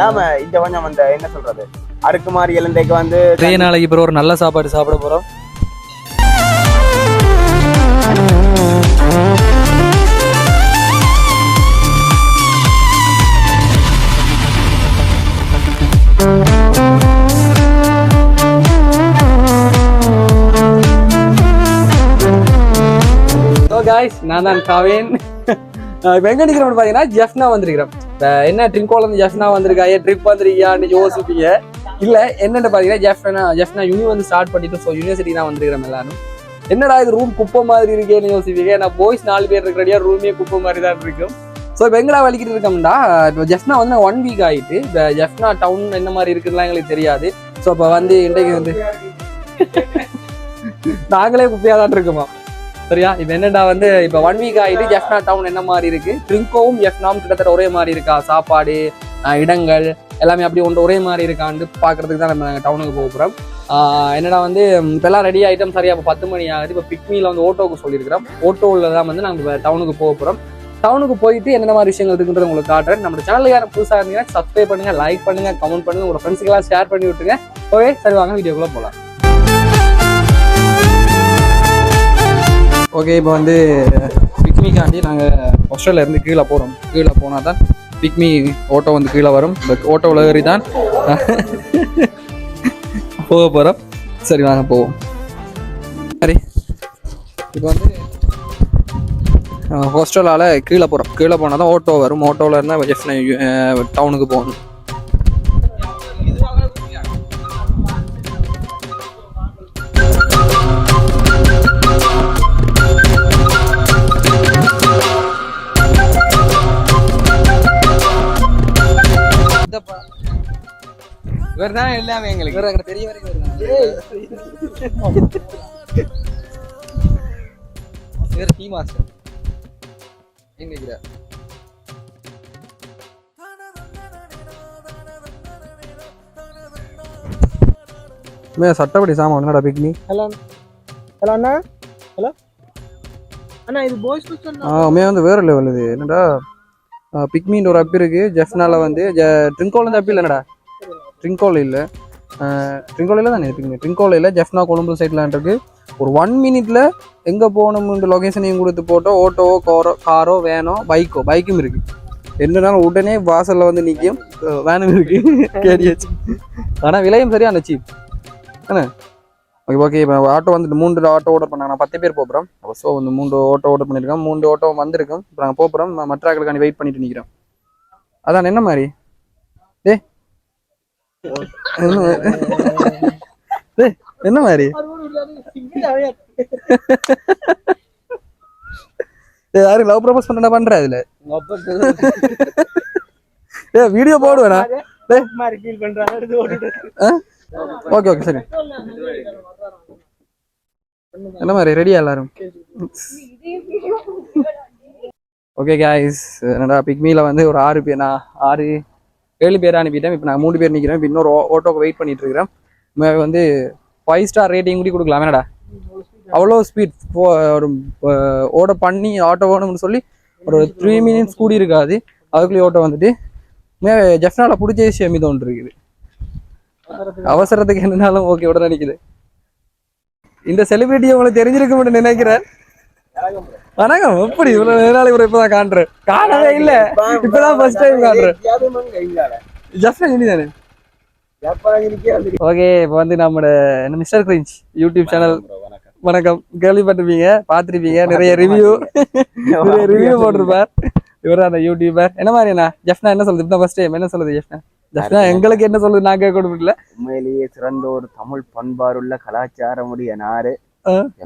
நாம இந்த கொஞ்சம் அந்த என்ன சொல்றது? அடுக்குமாறி இலந்தைக்கு வந்து ட்ரெயின் நாளைக்கு பிறகு ஒரு நல்ல சாப்பாடு சாப்பிட போறோம். காய்ஸ் நான் தான் காவேன். இப்போ எங்க நிற்கிறோம் பார்த்தீங்கன்னா ஜெஃப்னா வந்திருக்கிறோம். என்ன ட்ரிங்கோல இருந்து ஜெஃப்னா வந்திருக்காங்க? ட்ரிப் வந்திருக்கியான்னு யோசிப்பீங்க. இல்ல என்னென்ன பாத்தீங்கன்னா ஜெஃப்னா ஜெஃப்னா யூனி வந்து ஸ்டார்ட் பண்ணிட்டு ஸோ யூனிவர்சிட்டி தான் வந்திருக்கிறோம் எல்லாரும். என்னடா இது ரூம் குப்பை மாதிரி இருக்கேன்னு யோசிப்பீங்க. நான் பாய்ஸ் நாலு பேர் இருக்கிறடியா ரூமே குப்பை மாதிரி தான் இருக்கும். ஸோ இப்போ எங்கடா வலிக்கிட்டு இருக்கோம்டா? இப்போ ஜெஃப்னா வந்து ஒன் வீக் ஆகிட்டு இப்போ ஜெஃப்னா டவுன் என்ன மாதிரி இருக்குதுலாம் எங்களுக்கு தெரியாது. ஸோ இப்போ வந்து இன்றைக்கு வந்து நாங்களே குப்பையாக தான் இருக்குமா? சரியா? இப்போ என்னடா வந்து இப்போ ஒன் வீக் ஆயிட்டு ஜெஃப்னா டவுன் என்ன மாதிரி இருக்கு? ட்ரிங்கோவும் ஜெஃப்னாவும் கிட்டத்தட்ட ஒரே மாதிரி இருக்கா? சாப்பாடு இடங்கள் எல்லாமே அப்படி ஒன்று ஒரே மாதிரி இருக்கான்னு பார்க்கறதுக்கு தான் நம்ம டவுனுக்கு போக போகிறோம் என்னடா வந்து இப்போல்லாம் ரெடி ஐட்டம் சரியா இப்போ பத்து மணி ஆகுது. இப்போ பிக்மியில் வந்து ஓட்டோவுக்கு சொல்லியிருக்கிறோம். ஓட்டோவில் தான் வந்து நாங்கள் டவுனுக்கு போக போகிறோம் டவுனுக்கு போயிட்டு என்னென்ன மாதிரி விஷயங்கள் இருக்குன்றது உங்களுக்கு காட்டுறேன். நம்ம சேனல் யாரும் புதுசாக இருந்தீங்கன்னா சப்ஸ்கிரைப் பண்ணுங்க லைக் பண்ணுங்க கமெண்ட் பண்ணுங்க. உங்களோட ஃப்ரெண்ட்ஸுக்கெல்லாம் ஷேர் பண்ணி விட்டுருங்க. ஓகே சரி வாங்க வீடியோக்குள்ளே போகலாம் ஓகே இப்போ வந்து பிக்மிக்காண்டி நாங்கள் ஹாஸ்டலில் இருந்து கீழே போகிறோம் கீழே போனால் தான் பிக்மி ஓட்டோ வந்து கீழே வரும். இந்த ஓட்டோவில் ஏறி தான் போக போகிறோம் சரி வாங்க போவோம். சரி. இப்போ வந்து ஹாஸ்டலால் கீழே போகிறோம் கீழே போனால் தான் ஓட்டோ வரும் ஓட்டோவில் இருந்தால் ஜெஃப்ட் டவுனுக்கு போகணும். இவர் தான் எல்லாமே எங்களுக்கு. எனக்கு தெரிய வரைக்கும் வேற டீ மாஸ்டர் எங்க மே சட்டப்படி சாமான் என்னடா பிக்னி ஹலோ ஹலோ அண்ணா. ஹலோ அண்ணா. இது பாய்ஸ் ஹாஸ்டல் ஆ மே வந்து வேற லெவல் இது. என்னடா? பிக்மின்னு ஒரு அப் இருக்கு. ஜெஃப்னால வந்து ட்ரிங்கோல் வந்து அப் இல்லைனடா ட்ரிங்கோல் இல்லை ட்ரிங்கோல் இல்லை தானே பிக்மி ட்ரிங்கோல் இல்லை ஜெஃப்னா கொழும்பு சைட்ல இருக்கு. ஒரு ஒன் மினிட்ல எங்க போகணும்னு லொகேஷனையும் கொடுத்து போட்டோ ஓட்டோவோ காரோ காரோ வேனோ பைக்கோ பைக்கும் இருக்கு. என்னனாலும் உடனே வாசல்ல வந்து நிற்கும் வேனும் இருக்கு. கேடிஎச் ஆனா விலையும் சரியான சீப் என்ன? ஓகே ஓகே இப்போ ஆட்டோ வந்துட்டு மூன்று ஆட்டோ ஆர்டர் பண்ணாங்க. நான் பத்து பேர் போகிறோம் ஸோ வந்து மூன்று ஆட்டோ ஆர்டர் பண்ணியிருக்கோம் மூன்று ஆட்டோ வந்திருக்கும். இப்போ நாங்கள் போகிறோம் மற்ற ஆட்களுக்காண்டி வெயிட் பண்ணிட்டு நிற்கிறோம் அதான் என்ன மாதிரி? டே என்ன மாதிரி? என்ன மாதிரி யாரும் லவ் ப்ரப்போஸ் பண்ண பண்ற அதுல? ஏ வீடியோ போடுவேனா? ஓகே ஓகே சரி. என்ன மாதிரி? ரெடியா எல்லாரும்? ஓகே காய்ஸ் என்னடா பிக்மியில் வந்து ஒரு ஆறு பேர் நான் ஆறு ஏழு பேர் அனுப்பிட்டேன். இப்போ நான் மூணு பேர் நிற்கிறேன் இப்போ இன்னொரு ஓட்டோக்கு வெயிட் பண்ணிட்டு இருக்கிறேன் வந்து ஃபைவ் ஸ்டார் ரேட்டிங் கூட கொடுக்கலாம். என்னடா? அவ்வளோ ஸ்பீட் ஓட பண்ணி ஆட்டோ வேணும்னு சொல்லி ஒரு த்ரீ மினிட்ஸ் கூடி இருக்காது. அதுக்குள்ளேயே ஓட்டோ வந்துட்டு ஜெஃப்னால பிடிச்ச விஷயம் இது ஒன்று இருக்குது. அவசரத்துக்கு என்னனாலும் ஓகே உடனே நினைக்குது இந்த செலிபிரிட்டி உங்களுக்கு தெரிஞ்சிருக்கும்னு நினைக்கிறேன். வணக்கம் எப்படி இவ்வளவு நாளைக்கு அப்புறம் இப்பதான் காண்றேன். காணவே இல்ல. இப்பதான் ஃபர்ஸ்ட் டைம் காண்றேன். ஜஸ்ட் இனிதானே ஓகே இப்போ வந்து நம்மளோட என்ன மிஸ்டர் கிரிஞ்ச் யூடியூப் சேனல் வணக்கம். கேள்விப்பட்டிருப்பீங்க பார்த்திருப்பீங்க. நிறைய ரிவ்யூ நிறைய ரிவ்யூ போட்டிருப்பார். இவர் அந்த யூடியூபர் என்ன மாதிரி என்ன ஜெஃப்னா என்ன சொல்லுது? இப்போ ஃபர்ஸ்ட் டைம் என்ன சொல்லுது ஜெஃப்னா? ஜெஃப்னா எங்களுக்கு என்ன சொல்லுது? நான் கேட்க முடியல. உண்மையிலேயே சிறந்த ஒரு தமிழ் பண்பாடுள்ள கலாச்சாரமுடைய நாடு.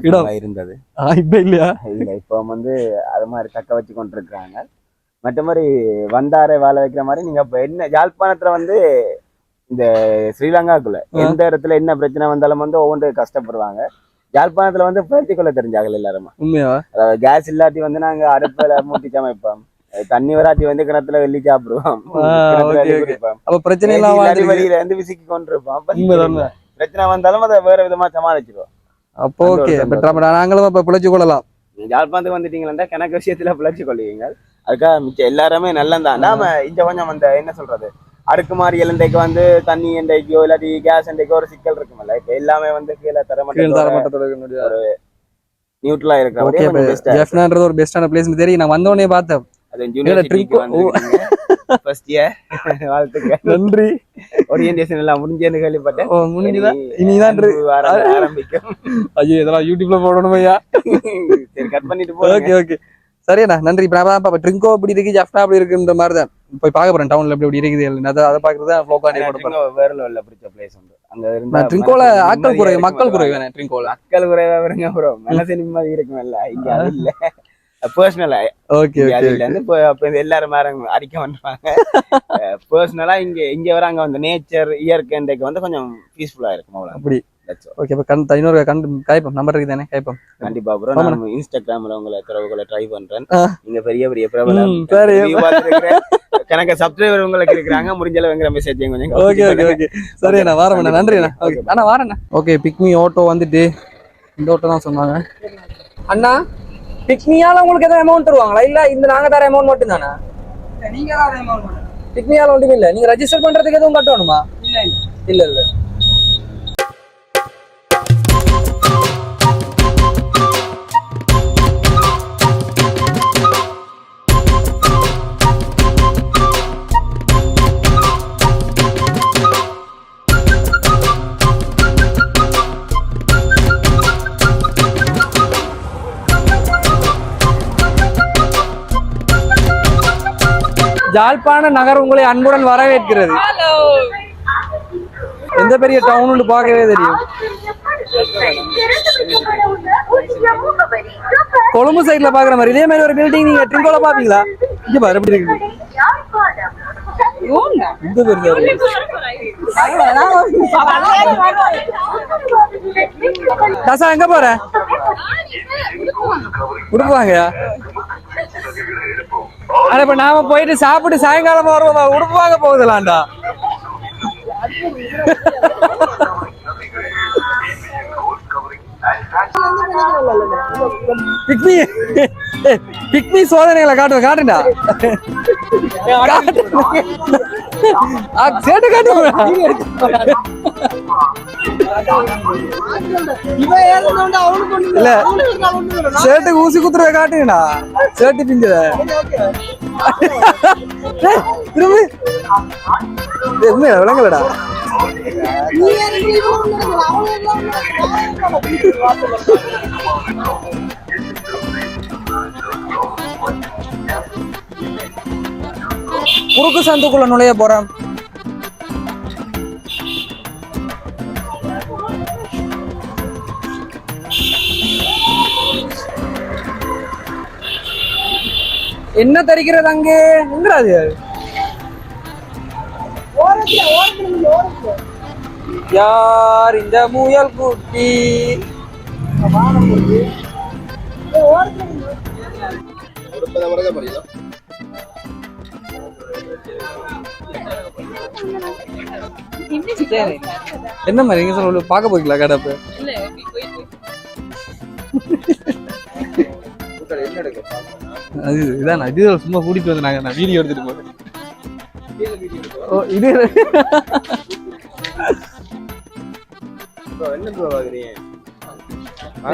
இடம். இருந்தது. இப்ப இல்லையா? இல்ல இப்ப வந்து அது மாதிரி தக்க வச்சு கொண்டிருக்கிறாங்க. மற்ற மாதிரி வந்தாரை வாழ வைக்கிற மாதிரி நீங்க இப்ப என்ன யாழ்ப்பாணத்துல வந்து இந்த ஸ்ரீலங்காக்குள்ள எந்த இடத்துல என்ன பிரச்சனை வந்தாலும் வந்து ஒவ்வொன்று கஷ்டப்படுவாங்க. யாழ்ப்பாணத்துல வந்து பிரத்தி கொள்ள தெரிஞ்சாங்க எல்லாருமே? உண்மையா? அதாவது கேஸ் இல்லாட்டி வந்து நாங்க அடுப்புல மூட்டி சமைப்போம். தண்ணி வராட்டி வந்து கிணத்துல வெள்ளி சாப்பிடுவோம். அப்ப பிரச்சனை எல்லாம். வெளியில இருந்து விசிக்கி கொண்டிருப்போம். பிரச்சனை வந்தாலும் அதை வேற விதமா சமாளிச்சிருவோம். அப்போ ஒரு ஓகே. பட் நம்ம நாங்களும் அப்ப பிழைச்சு கொள்ளலாம். யாழ்ப்பாணத்துக்கு வந்துட்டீங்களா கிணக்கு விஷயத்துல பிழைச்சு கொள்வீங்க அதுக்காக மிச்சம் எல்லாருமே நல்லதான் நாம இங்க கொஞ்சம் அந்த என்ன சொல்றது? அடுக்குமாறி இலண்டைக்கு வந்து தண்ணி எண்டைக்கோ இல்லாட்டி கேஸ் எண்டைக்கோ ஒரு சிக்கல் இருக்குமல்ல? இப்ப எல்லாமே வந்து கீழே தரமட்டத்தோட இருக்க முடியாது. நியூட்ரலா ஜெஃப்னான்றது ஒரு பெஸ்டான பிளேஸ் தெரியும். நான் வந்தோடனே பார்த்தேன். இல்ல, ஃபர்ஸ்ட் இயர் வாழ்த்துக்கள். நன்றி. ஓரியன்டேஷன் எல்லாம் முடிஞ்சேன்னு கேள்விப்பட்டேன். ஓ முடிஞ்சுதா? இனி இனிதான் ஆரம்பிக்கும். ஐயோ இதெல்லாம் யூடியூப்ல போடணும் ஐயா? சரி கட் பண்ணிட்டு போறேன் ஓகே ஓகே. சரிண்ணா நன்றி. இப்போ நான் பாப்பா ட்ரிங்கோ அப்படி இருக்கு ஜெஃப்னா அப்படி இருக்குன்ற மாதிரி தான் போய் பார்க்க போறேன் டவுன்ல எப்படி எப்படி இருக்குது இல்லைன்னு. அதை அதை பார்க்கறது தான் ஃப்ளோக் ஆண்டி போட போறேன் வேற லெவல்ல பிடிச்ச பிளேஸ் உண்டு. அங்க இருந்தா ட்ரிங்கோல ஆட்கள் நிம்மதியா குறைவு இருக்கும் மக்கள். குறைவு வேணேன் ட்ரிங்கோல மக்கள் குறைவா வருங்க ப்ரோ மனசு நிம்மதி இருக்குமல்ல. இங்க அது இல்ல. பர்சனலா ஓகே அது ஓகே இல்ல இருந்து இப்போ எல்லாரும் மேரம் அடிக்க வந்துருவாங்க பர்சனலா இங்க இங்க வர அங்க வந்து நேச்சர் இயற்கை இன்றைக்கு வந்து கொஞ்சம் பீஸ்ஃபுல்லா இருக்கும் அவ்வளவு அப்படி. ஓகே இப்போ கண் இன்னொரு கண் கைப்போம் நம்பர் இருக்குது தானே கைப்போம் கண்டிப்பா ப்ரோ. நான் இன்ஸ்டாகிராம்ல உங்களை திறவுகளை ட்ரை பண்றேன். ஆ. நீங்க பெரிய பெரிய பிரபலம். கணக்க சப்ஸ்கிரைபர் உங்களுக்கு இருக்கிறாங்க. முடிஞ்ச அளவுங்கிற மெசேஜ் கொஞ்சம் ஓகே ஓகே ஓகே சரி அண்ணா வாரண்ணா நன்றி அண்ணா ஓகே அண்ணா. வாரண்ணா ஓகே பிக்மி ஆட்டோ வந்துட்டு இந்த ஆட்டோ தான் சொன்னாங்க. அண்ணா பிக்மியால உங்களுக்கு எதாவது அமௌண்ட் தருவாங்களா? இல்ல இந்த நாங்க தர அமௌண்ட் மட்டும் தானே நீங்க தான் அமௌண்ட் பிக்மியால ஒன்றுமே இல்ல. நீங்க ரெஜிஸ்டர் பண்றதுக்கு எதுவும் கட்டணுமா? இல்ல. இல்ல இல்ல. ஜாழ்ப்பாண நகர் உங்களை அன்புடன் வரவேற்கிறது. எந்த பெரிய டவுன் பார்க்கவே தெரியும். கொழும்பு சைடுல பாக்குற மாதிரி இதே மாதிரி ஒரு பில்டிங் நீங்க ட்ரிங்கோல பாப்பீங்களா இங்க பாரு எப்படி இருக்கு. இந்த பெரிய தாசா எங்க போற? உடுப்புவாங்கயா ஆனா இப்ப நாம போயிட்டு சாப்பிட்டு சாயங்காலமா வருவோம்? உடுப்பு வாங்க போகுதுலாண்டா பிக்னி பிக்னி சோதனைகளை காட்டுவேன் காட்டுடா. சேட்டு ஒண்ணு இல்ல. சேட்டுக்கு ஊசி குத்துறத காட்டுங்கடா. சேட்டு பிஞ்சத. திரும்பி. விளங்கலடா. குறுக்கு சந்துக்குள்ள நுழைய போறேன். என்ன தரிக்கிறது அங்கே? எங்கிறாது யார் இந்த முயல் குட்டி? என்ன மாதிரி? எங்க சொல்ல பார்க்க போய்க்கல கடப்பு இல்ல இப்படி அது இதான் இது சும்மா கூட்டிட்டு வந்து நாங்க நான் வீடியோ எடுத்துட்டு போறேன். ஓ இது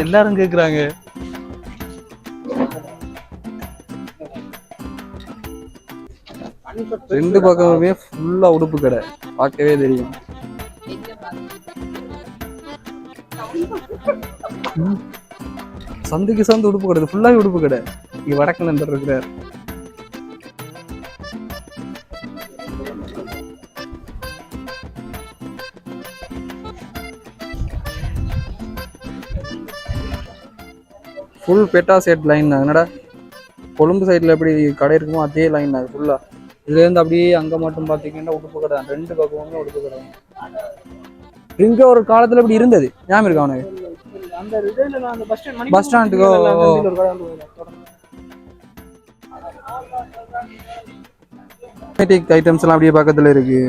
எல்லாரும் கேக்குறாங்க. ரெண்டு பக்கமுமே ஃபுல்லா உடுப்பு கடை. பார்க்கவே தெரியும். சந்துக்கு சந்து உடுப்பு கடை. ஃபுல்லாவே உடுப்பு கடை. இங்க வடக்கு நண்பர் இருக்கிறார். ஃபுல் பெட்டா செட் லைன் என்னடா கொழும்பு சைடில் எப்படி கடை இருக்குமோ அதே லைன் அது ஃபுல்லாக இதுலேருந்து அப்படியே அங்கே மட்டும் பார்த்தீங்கன்னா உடுப்பு கடை தான். ரெண்டு பக்கமுமே உடுப்பு கடை இங்கே ஒரு காலத்தில் இப்படி இருந்தது ஞாபகம் இருக்கா அவனுக்கு பஸ் ஸ்டாண்ட் மணி Bus stand க்கு, அந்த ஓ. இதுல ஒரு கடை வந்து தொடர்ந்து. காஸ்மெட்டிக் ஐட்டம்ஸ் எல்லாம் அப்படியே பக்கத்தில் இருக்கு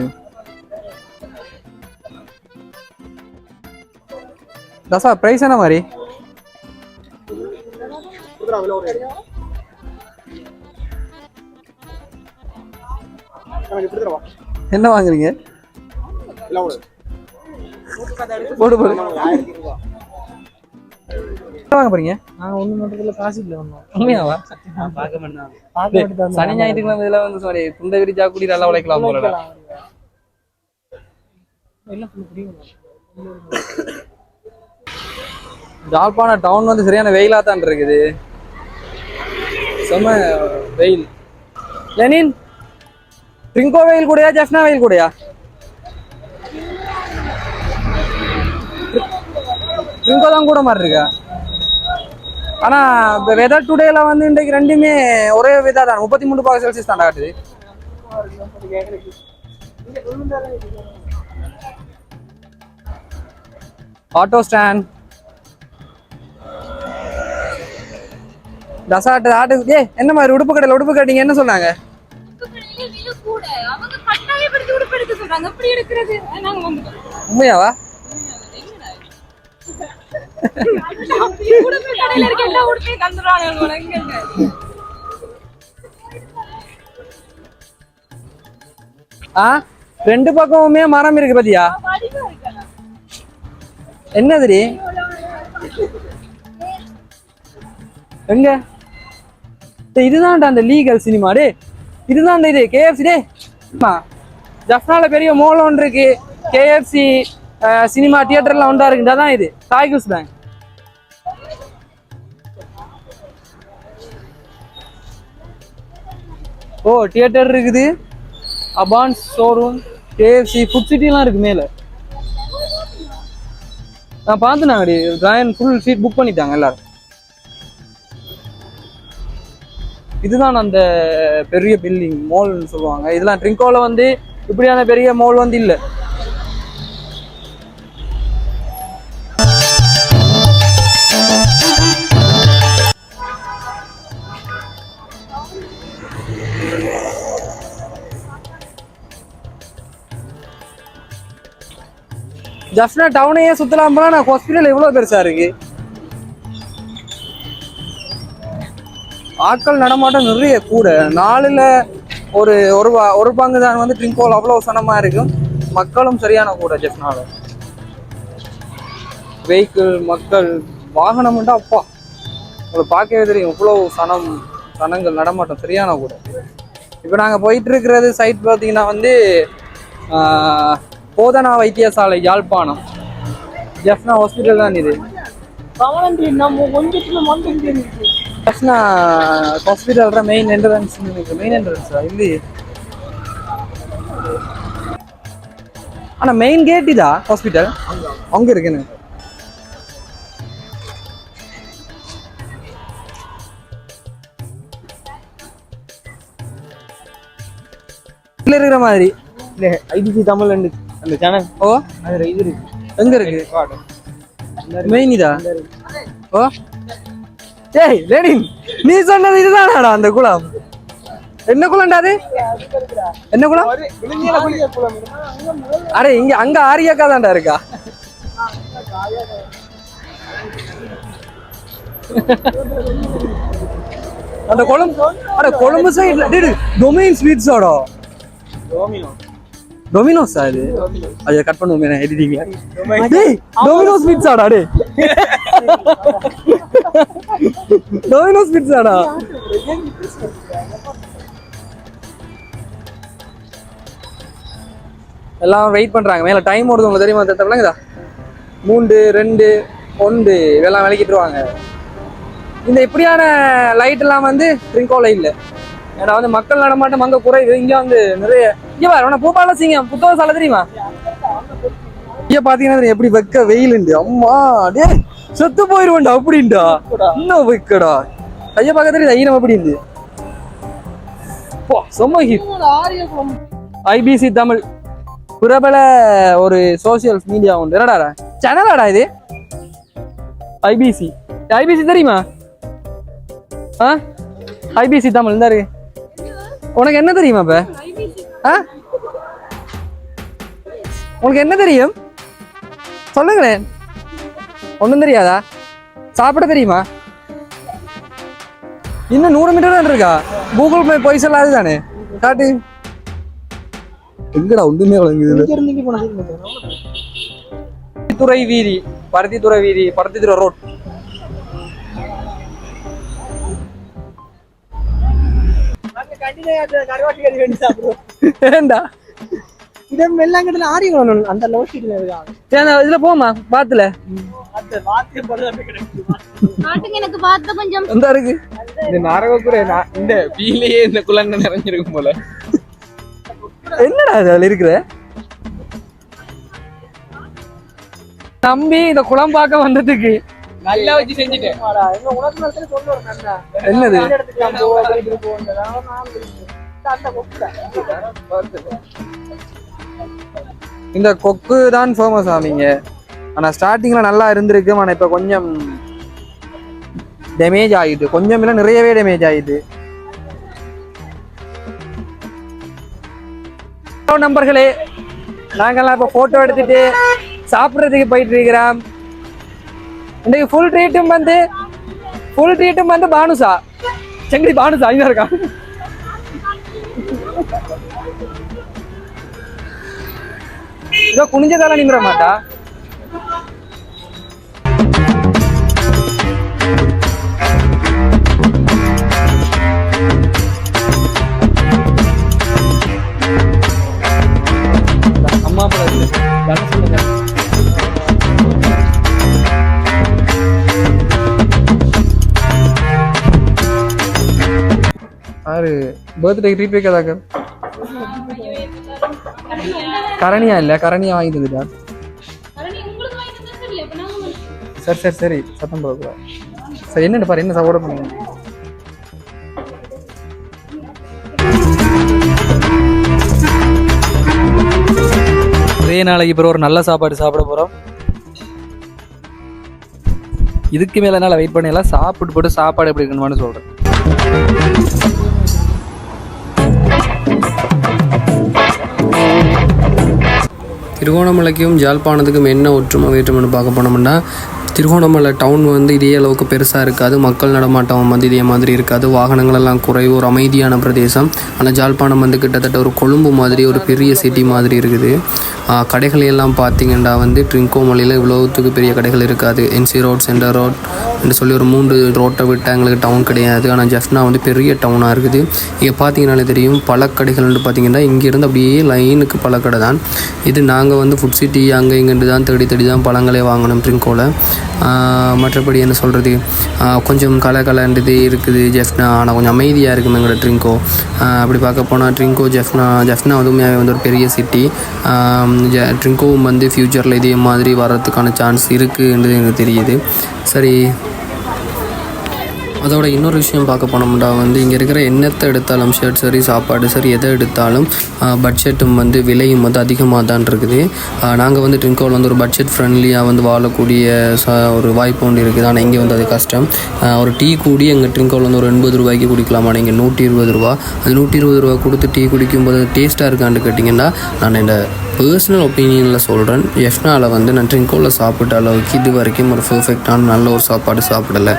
தசா ப்ரைஸ் என்ன மாதிரி என்ன வாங்குறீங்க? போடு போடு. என்ன வாங்க போறீங்க? நாங்க ஒண்ணு மட்டும் காசு இல்ல ஒண்ணும். உண்மையாவா? பார்க்க டேய், மட்டும் சனி ஞாயிற்றுக்கிழமை இதெல்லாம் வந்து சாரி துண்டை விரிச்சா கூடி நல்லா உழைக்கலாம் போல எல்லாம் டவுன் வந்து சரியான வெயிலா தான் இருக்குது. செம வெயில். லெனின் ட்ரிங்கோ வெயில் கூடயா ஜெஃப்னா வெயில் கூடயா? ட்ரிங்கோ தான் கூட மாதிரி இருக்கா? ஆனா இந்த வெதர் டுடேல வந்து இன்றைக்கு ரெண்டுமே ஒரே விதா தான் முப்பத்தி மூணு பாக செல்சியஸ் தான் காட்டுது. Auto stand. டசாட்டு ஆட்டு. ஏ என்ன மாதிரி உடுப்பு கடையில் உடுப்பு கட்டிங்க என்ன சொன்னாங்க? சொல்றாங்க உண்மையாவா? ஆ? ரெண்டு பக்கமுமே மரம் இருக்கு பாத்தியா? என்னதுடி? எங்க? இதுதான்டா அந்த லீகல் சினிமா டே. இதுதான் இது கேஎஃப்சி டே. ஜஃப்னால பெரிய மோல் ஒன்று இருக்கு. கேஎஃப்சி சினிமா தியேட்டர்லாம் ஒன்றா இருக்கு. இதான் இது. டாய்கூஸ் பேங்க் ஓ தியேட்டர் இருக்குது. அபான்ஸ் ஷோரூம் கேஎஃப்சி ஃபுட் சிட்டிலாம் இருக்கு மேலே. நான் பார்த்தேன் நாங்கடி ஜாயன் ஃபுல் சீட் புக் பண்ணிட்டாங்க எல்லாரும். இதுதான் அந்த பெரிய பில்டிங் மால்னு சொல்லுவாங்க. இதெல்லாம் ட்ரிங்கோவில் வந்து இப்படியான பெரிய மால் வந்து இல்லை. ஜஃப்னா டவுனையே சுத்தலாம் நான் ஹாஸ்பிட்டல் எவ்வளோ பெருசாக இருக்குது ஆட்கள் நடமாட்டம் நிறைய கூட. நாளில் ஒரு ஒரு ஒரு பங்கு தான் வந்து ட்ரிங்கோல் அவ்வளோ சனமாக இருக்கும். மக்களும் சரியான கூட ஜெஃப்னால வெஹிக்கிள் மக்கள் வாகனம்ண்டா அப்பா. உங்களை பார்க்கவே தெரியும் இவ்வளோ சனம் சனங்கள் நடமாட்டம் சரியான கூட. இப்போ நாங்கள் போயிட்டு இருக்கிறது சைட் பார்த்தீங்கன்னா வந்து போதனா வைத்தியசாலை யாழ்ப்பாணம். ஜெஃப்னா ஹாஸ்பிட்டல் தான் இது. மட்டும் இருக்கு ஜெஃப்னா ஹாஸ்பிட்டல்ற மெயின் என்ட்ரன்ஸ் மெயின் என்ட்ரன்ஸா இல்லையே. ஆனா மெயின் கேட் இதா ஹாஸ்பிட்டல் அங்க இருக்குன்னு இருக்கிற மாதிரி. இல்ல ஐடிசி தமிழ் அந்த சேனல் ஓ? அதுல இது இருக்கு. எங்க இருக்கு? மெயின் இதா? ஓ? டேய் லெனின் நீ சொன்னது இதுதானாடா அந்த குளம். என்ன குளம்டா அது? என்ன குளம்? அரே இங்க அங்க ஆரியாக்கா தான்டா இருக்கா? அந்த கொழும்பு அட கொழும்பு சைடுல டேய் டொமைன் ஸ்வீட்ஸோட டொமினோஸா இது? அதை கட் பண்ணுவோமே எடிட்டிங்ல டேய் டொமினோஸ் பீட்சாடா டேய். டொமினோஸ் பிட்ஸாடா எல்லாம் வெயிட் பண்றாங்க. மேல டைம் ஓடுது உங்களுக்கு தெரியுமா? தெரியலங்கதா மூன்று ரெண்டு ஒன்று. இதெல்லாம் விளக்கிட்டுருவாங்க. இந்த இப்படியான லைட் எல்லாம் வந்து ட்ரிங்கோல இல்லை. ஏன்னா வந்து மக்கள் நடமாட்டம் அங்கே குறையுது. இங்க வந்து நிறைய இங்க பாரு உன பூபால சிங்கம் புத்தக சாலை தெரியுமா? இங்க பாத்தீங்கன்னா தெரியும் எப்படி வெக்க வெயிலுண்டு. அம்மா டேய் செத்து போயிருவேன்டா அப்படின்டா. இன்னும் வெக்கடா? ஐயா பார்க்க தெரியுது? ஐயம் அப்படின்னு செம்ம ஹிட் ஐபிசி தமிழ். பிரபல ஒரு சோசியல் மீடியா உண்டு. என்னடா சேனலாடா இது? ஐபிசி ஐபிசி தெரியுமா? ஆ? ஐபிசி தமிழ் இந்த உனக்கு என்ன தெரியுமா இப்ப? ஆ? உனக்கு என்ன தெரியும்? சொல்லுங்களேன். ஒன்றும் தெரியாதா? சாப்பிட தெரியுமா? இன்னும் நூறு மீட்டர் தான் இருக்கா? கூகுள் மேப் போய் சொல்லாது தானே காட்டு. எங்கடா ஒன்றுமே வழங்குது துறை வீதி பருத்தித்துறை வீதி பருத்தித்துறை ரோட் ஏண்டா? இதை மெல்லாங்கட்டில ஆரி வேணும் அந்த லவ் ஷீட்ல இருக்காங்க சரி இதுல போமா பாத்துல எனக்கு பார்த்த கொஞ்சம் எந்த இருக்கு இந்த நரகக்குறை இந்த வீலையே இந்த குழந்தை நிறைஞ்சிருக்கும் போல என்னடா அதுல இருக்கிற தம்பி இந்த குளம் பார்க்க வந்ததுக்கு நல்லா வச்சு செஞ்சுட்டேன் என்னது அந்த இந்த கொக்கு தான் ஃபேமஸ் ஆவீங்க ஆனால் ஸ்டார்டிங்கில் நல்லா இருந்திருக்கு ஆனால் இப்போ கொஞ்சம் டேமேஜ் ஆகிடுது கொஞ்சம் இல்லை நிறையவே டேமேஜ் ஆகிடுது Hello நண்பர்களே நாங்கள்லாம் இப்போ ஃபோட்டோ எடுத்துட்டு சாப்பிடுறதுக்கு போயிட்டு இருக்கிறோம். இன்றைக்கு ஃபுல் ட்ரீட்டும் வந்து ஃபுல் ட்ரீட்டும் வந்து பானுசா செங்கடி பானுசா அங்கே இருக்கான் இதோ குனிஞ்சதால நிமிர மாட்டா. அம்மா படம் தனுஷ் ஆறு பர்த்டே ரீபே கதாக்க கரணியா இல்ல? கரணியா வாங்கி தந்துட்டா சரி சரி சரி. சத்தம் போடக்கூடாது. சரி என்னன்னு பாரு என்ன சாப்பிட பண்ணுங்க? ஒரே நாளைக்கு பிறகு ஒரு நல்ல சாப்பாடு சாப்பிட போகிறோம் இதுக்கு மேலே என்னால் வெயிட் பண்ணலாம் சாப்பிட்டு போட்டு சாப்பாடு எப்படி இருக்கணுமான்னு சொல்கிறேன் திருகோணமலைக்கும் ஜாழ்ப்பாணத்துக்கும் என்ன ஒற்றுமை வேற்றுமைன்னு பார்க்க போனோம்னா திருகோணமலை டவுன் வந்து இதே அளவுக்கு பெருசாக இருக்காது. மக்கள் நடமாட்டம் வந்து இதே மாதிரி இருக்காது. வாகனங்கள் எல்லாம் குறைவு ஒரு அமைதியான பிரதேசம். ஆனால் ஜாழ்ப்பாணம் வந்து கிட்டத்தட்ட ஒரு கொழும்பு மாதிரி ஒரு பெரிய சிட்டி மாதிரி இருக்குது. கடைகளையெல்லாம் கடைகள் எல்லாம் பார்த்தீங்கன்னா வந்து ட்ரிங்கோமலையில் இவ்வளோத்துக்கு பெரிய கடைகள் இருக்காது. என்சி ரோட் சென்டர் ரோட் என்று சொல்லி ஒரு மூன்று ரோட்டை விட்டு எங்களுக்கு டவுன் கிடையாது. ஆனால் ஜஃப்னா வந்து பெரிய டவுனாக இருக்குது. இங்கே பார்த்தீங்கனாலே தெரியும் பழக்கடைகள்னு பார்த்தீங்கன்னா இங்கேருந்து அப்படியே லைனுக்கு பழக்கடை தான். இது நாங்கள் வந்து ஃபுட் சிட்டி அங்கே இங்கேருந்து தான் தேடி தேடி தான் பழங்களே வாங்கணும் ட்ரிங்கோவில் மற்றபடி என்ன சொல்கிறது கொஞ்சம் கலை கலண்டது இருக்குது ஜெஃப்னா ஆனால் கொஞ்சம் அமைதியாக இருக்கும் எங்களோட ட்ரிங்கோ அப்படி பார்க்க போனால் ட்ரிங்கோ ஜெஃப்னா ஜெஃப்னா அதுவுமே வந்து ஒரு பெரிய சிட்டி ட்ரிங்கோவும் வந்து ஃப்யூச்சரில் இதே மாதிரி வர்றதுக்கான சான்ஸ் இருக்குன்றது எனக்கு தெரியுது. சரி அதோட இன்னொரு விஷயம் பார்க்க போனோம்னா வந்து இங்கே இருக்கிற எண்ணத்தை எடுத்தாலும் ஷர்ட் சரி சாப்பாடு சரி எதை எடுத்தாலும் பட்ஜெட்டும் வந்து விலையும் வந்து அதிகமாக தான் இருக்குது. நாங்கள் வந்து ட்ரிங்கோவில் வந்து ஒரு பட்ஜெட் ஃப்ரெண்ட்லியாக வந்து வாழக்கூடிய ச ஒரு வாய்ப்பு ஒன்று இருக்குது. ஆனால் இங்கே வந்து அது கஷ்டம். ஒரு டீ கூடி எங்கள் ட்ரிங்கோவில் வந்து ஒரு எண்பது ரூபாய்க்கு குடிக்கலாமா? இங்கே நூற்றி இருபது ரூபா. அது நூற்றி இருபது ரூபா கொடுத்து டீ குடிக்கும்போது டேஸ்ட்டாக இருக்கான்னு கேட்டிங்கன்னா நான் இந்த பர்சனல் ஒப்பீனியனில் சொல்கிறேன் எஃப்னாவில் வந்து நான் ட்ரிங்கோவில் சாப்பிட்ட அளவுக்கு இது வரைக்கும் ஒரு பர்ஃபெக்டான நல்ல ஒரு சாப்பாடு சாப்பிடலை.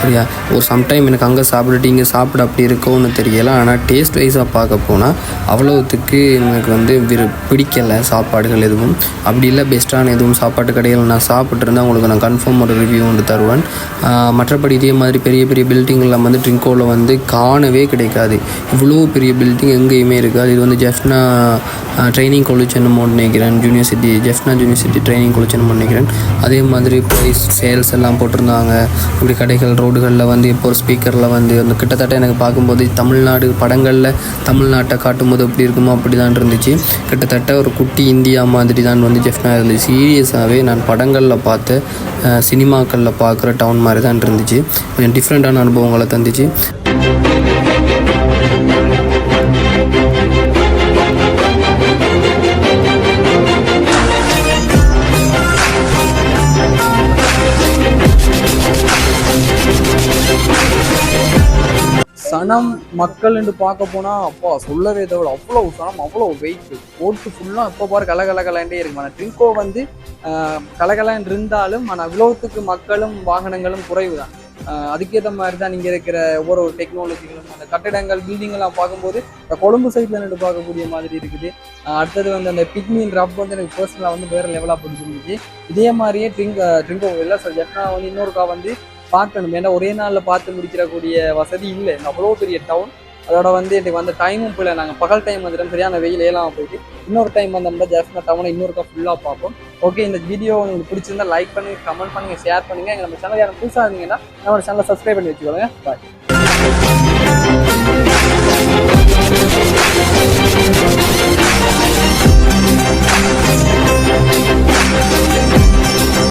சரியா? ஒரு சம்டைம் எனக்கு அங்கே சாப்பிட்டுட்டு இங்கே சாப்பிட அப்படி இருக்கோன்னு தெரியலை. ஆனால் டேஸ்ட் வைஸாக பார்க்க போனால் அவ்வளோத்துக்கு எனக்கு வந்து விரு பிடிக்கலை சாப்பாடுகள் எதுவும். அப்படி இல்லை பெஸ்ட்டான எதுவும் சாப்பாட்டு கடைகள் நான் சாப்பிட்ருந்தா உங்களுக்கு நான் கன்ஃபார்ம் ஒரு ரிவ்யூ ஒன்று தருவேன். மற்றபடி இதே மாதிரி பெரிய பெரிய பில்டிங்கெல்லாம் வந்து ட்ரிங்கோவில் வந்து காணவே கிடைக்காது. இவ்வளோ பெரிய பில்டிங் எங்கேயுமே இருக்காது. இது வந்து ஜெஃப்னா ட்ரைனிங் காலேஜ் என்னமோ நினைக்கிறேன். University Jaffna university training college என்னமோ நினைக்கிறேன். அதே மாதிரி ப்ரைஸ் சேல்ஸ் எல்லாம் போட்டிருந்தாங்க. இப்படி கடைகள் ரோடுகளில் வந்து இப்போ ஒரு ஸ்பீக்கரில் வந்து அந்த கிட்டத்தட்ட எனக்கு பார்க்கும்போது தமிழ்நாடு படங்களில் தமிழ்நாட்டை காட்டும்போது எப்படி இருக்குமோ அப்படி தான் இருந்துச்சு. கிட்டத்தட்ட ஒரு குட்டி இந்தியா மாதிரி தான் வந்து ஜெஃப்னா இருந்துச்சு. சீரியஸாகவே நான் படங்களில் பார்த்து சினிமாக்களில் பார்க்குற டவுன் மாதிரி தான் இருந்துச்சு டிஃப்ரெண்ட்டான அனுபவங்களை தந்துச்சு. சனம் மக்கள் என்று பார்க்க போனா அப்பா சொல்லவே தவிர அவ்வளவு சனம் அவ்வளவு வெயிட் போட்டு ஃபுல்லா இப்போ பாரு கல இருக்கு. ஆனால் ட்ரிங்கோ வந்து கலகலன் இருந்தாலும் ஆனால் விலோகத்துக்கு மக்களும் வாகனங்களும் குறைவு தான் அதுக்கேற்ற மாதிரி தான் இங்கே இருக்கிற ஒவ்வொரு டெக்னாலஜிகளும் அந்த கட்டிடங்கள் பில்டிங்கெல்லாம் பார்க்கும்போது இந்த கொழும்பு சைடில் நின்று பார்க்கக்கூடிய மாதிரி இருக்குது. அடுத்தது வந்து அந்த பிக்மின் ரப் வந்து எனக்கு பர்சனலாக வந்து வேறு லெவலாக பிடிச்சிருந்துச்சு இதே மாதிரியே ட்ரிங்க் ட்ரிங்கோ இல்லை சார் ஜெட்னா வந்து இன்னொருக்கா வந்து பார்க்கணும். ஏன்னா ஒரே நாளில் பார்த்து முடிக்கிறக்கூடிய வசதி இல்லை. அவ்வளோ பெரிய டவுன் அதோட வந்து எனக்கு வந்த டைமும் போயில. நாங்கள் பகல் டைம் வந்துட்டோம் சரியான வெயில் ஏலாம் போயிட்டு இன்னொரு டைம் வந்தோம்னா ஜாஸ்மினா டவுனை இன்னொருக்கா ஃபுல்லாக பார்ப்போம். ஓகே இந்த வீடியோ உங்களுக்கு பிடிச்சிருந்தா லைக் பண்ணுங்கள் கமெண்ட் பண்ணுங்கள் ஷேர் பண்ணுங்கள் எங்கள் நம்ம சேனல் யாரும் புதுசாக இருந்தீங்கன்னா நம்ம சேனலை சப்ஸ்கிரைப் பண்ணி வச்சுக்கோங்க. பாய்